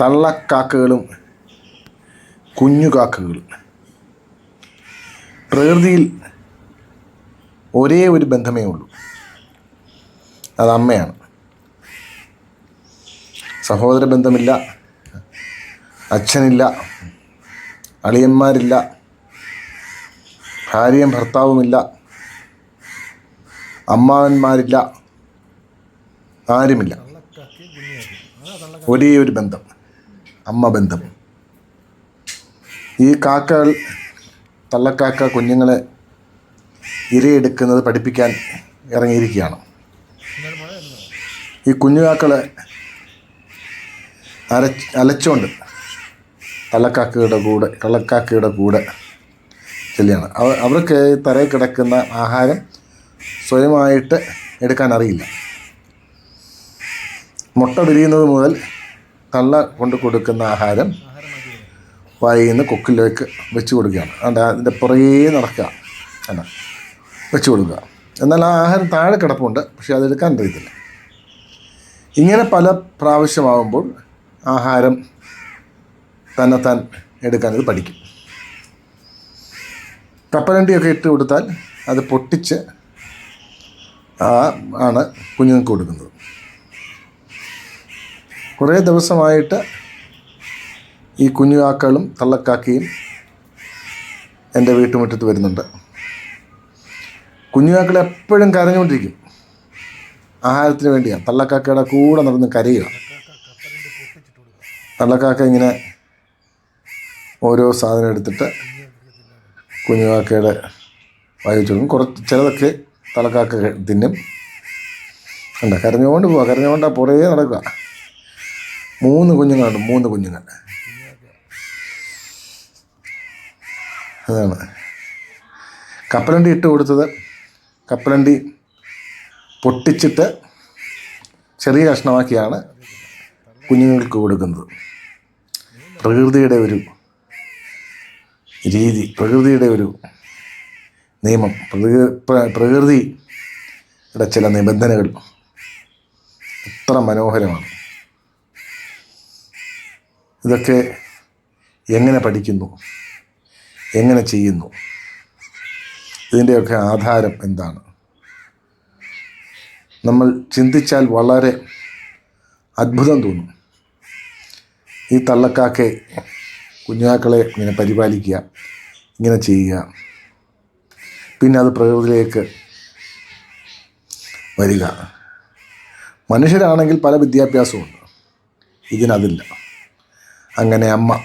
തള്ളക്കാക്കകളും കുഞ്ഞു കാക്കകളും പ്രകൃതിയിൽ ഒരേ ഒരു ബന്ധമേ ഉള്ളൂ. അത് അമ്മയാണ്. സഹോദര ബന്ധമില്ല അച്ഛനില്ല അളിയന്മാരില്ല ഭാര്യയും ഭർത്താവുമില്ല അമ്മാവന്മാരില്ല ആരുമില്ല. ഒരേ ഒരു ബന്ധം. അമ്മ ബന്ധം. ഈ കാക്കകൾ തള്ളക്കാക്ക കുഞ്ഞുങ്ങളെ ഇരയെടുക്കുന്നത് പഠിപ്പിക്കാൻ ഇറങ്ങിയിരിക്കുകയാണ്. ഈ കുഞ്ഞുകാക്കളെ അര അലച്ചുകൊണ്ട് തള്ളക്കാക്കയുടെ കൂടെ കള്ളക്കാക്കയുടെ കൂടെ ചെല്ലുകയാണ്. അവ അവർക്ക് തറയിൽ കിടക്കുന്ന ആഹാരം സ്വയമായിട്ട് എടുക്കാൻ അറിയില്ല. മുട്ട വിരിയുന്നത് മുതൽ തള്ള കൊണ്ട് കൊടുക്കുന്ന ആഹാരം വായിൽ നിന്ന് കൊക്കിലേക്ക് വെച്ച് കൊടുക്കുകയാണ്. അതുകൊണ്ട് അതിന്റെ പുറകേ നടക്കുക. അല്ല വെച്ച് കൊടുക്കുക. എന്നാൽ ആ ആഹാരം താഴെ കിടപ്പുണ്ട് പക്ഷേ അതെടുക്കാൻ അറിയത്തില്ല. ഇങ്ങനെ പല പ്രാവശ്യമാകുമ്പോൾ ആഹാരം തന്നെത്താൻ എടുക്കാൻ ഇത് പഠിക്കും. കപ്പലണ്ടിയൊക്കെ ഇട്ട് കൊടുത്താൽ അത് പൊട്ടിച്ച് ആണ് കുഞ്ഞുങ്ങൾക്ക് കൊടുക്കുന്നത്. കുറേ ദിവസമായിട്ട് ഈ കുഞ്ഞുകാക്കളും തള്ളക്കാക്കയും എന്റെ വീട്ടുമുറ്റത്ത് വരുന്നുണ്ട്. കുഞ്ഞുകാക്കൾ എപ്പോഴും കരഞ്ഞുകൊണ്ടിരിക്കും. ആഹാരത്തിന് വേണ്ടിയാണ് തള്ളക്കാക്കയുടെ കൂടെ നടന്ന് കരയുക. തള്ളക്കാക്ക ഇങ്ങനെ ഓരോ സാധനം എടുത്തിട്ട് കുഞ്ഞുകാക്കയുടെ വായി കൊടുക്കും കുറച്ച് ചിലതൊക്കെ തള്ളക്കാക്ക ക- തിന്നും. ഉണ്ട് കരഞ്ഞുകൊണ്ട് പോവുക കരഞ്ഞുകൊണ്ടാണ് പുറകെ നടക്കുക. മൂന്ന് കുഞ്ഞുങ്ങളുണ്ട് മൂന്ന് കുഞ്ഞുങ്ങൾ. അതാണ്. കപ്പലണ്ടി ഇട്ട് കൊടുത്തത് കപ്പലണ്ടി പൊട്ടിച്ചിട്ട് ചെറിയ കഷ്ണമാക്കിയാണ് കുഞ്ഞുങ്ങൾക്ക് കൊടുക്കുന്നത്. പ്രകൃതിയുടെ ഒരു രീതി പ്രകൃതിയുടെ ഒരു നിയമം പ്രകൃതി പ്ര- പ്രകൃതിയുടെ ചില നിബന്ധനകൾ. എത്ര മനോഹരമാണ്. ഇതൊക്കെ എങ്ങനെ പഠിക്കുന്നു? എങ്ങനെ ചെയ്യുന്നു? ഇതിന്റെയൊക്കെ ആധാരം എന്താണ്? നമ്മൾ ചിന്തിച്ചാൽ വളരെ അത്ഭുതം തോന്നും. ഈ തള്ളക്കാക്കെ കുഞ്ഞാക്കളെ ഇങ്ങനെ പരിപാലിക്കുക ഇങ്ങനെ ചെയ്യുക. പിന്നെ അത് പ്രകൃതിയിലേക്ക് വരിക. മനുഷ്യരാണെങ്കിൽ പല വിദ്യാഭ്യാസമുണ്ട് ഇതിനതില്ല. അങ്ങനെ അമ്മ.